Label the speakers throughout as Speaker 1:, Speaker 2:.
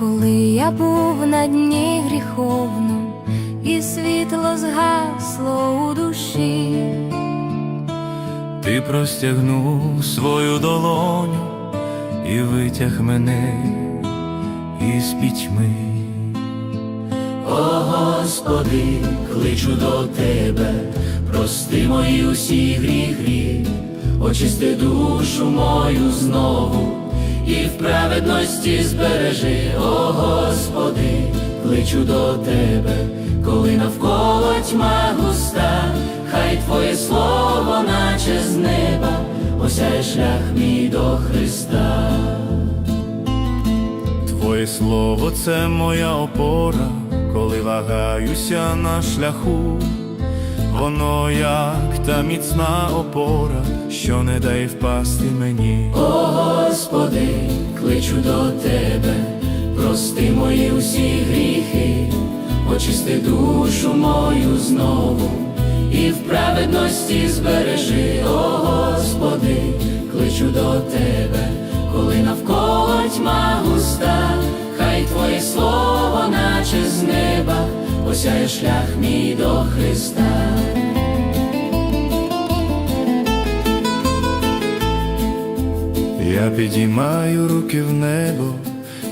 Speaker 1: Коли я був на дні гріховному, і світло згасло у душі,
Speaker 2: Ти простягнув свою долоню і витяг мене із пітьми.
Speaker 3: О Господи, кличу до Тебе, прости мої усі гріхи, очисти душу мою знову, і в праведності збережи, о Господи, кличу до Тебе, коли навколо тьма густа, хай Твоє слово, наче з неба, осяє шлях мій до Христа.
Speaker 2: Твоє слово це моя опора, коли вагаюся на шляху. Воно як та міцна опора, що не дає впасти мені.
Speaker 3: О Господи, кличу до Тебе, прости мої усі гріхи, очисти душу мою знову, і в праведності збережи, о Господи, кличу до Тебе, коли навколо тьма густа, хай Твоє слово, наче з неба, осяє шлях мій до Христа.
Speaker 2: Я підіймаю руки в небо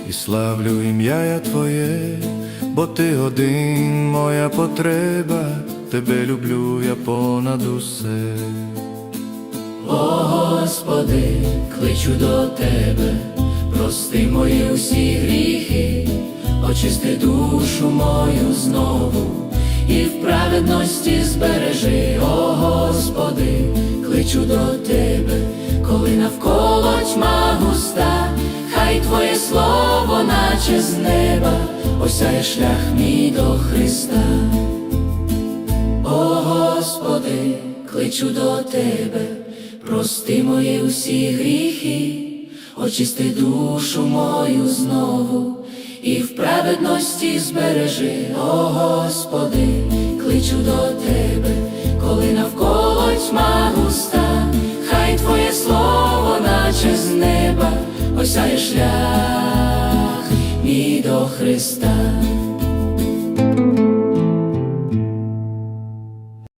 Speaker 2: і славлю ім'я я Твоє, бо Ти один моя потреба, Тебе люблю я понад усе.
Speaker 3: О Господи, кличу до Тебе, прости мої усі гріхи, очисти душу мою знову, і в праведності збережи, о Господи, кличу до Тебе, навколо тьма густа, хай Твоє слово, наче з неба, осяє шлях мій до Христа. О Господи, кличу до Тебе, прости мої усі гріхи, очисти душу мою знову, і в праведності збережи, о Господи, кличу до Тебе, осяє шлях мій до Христа.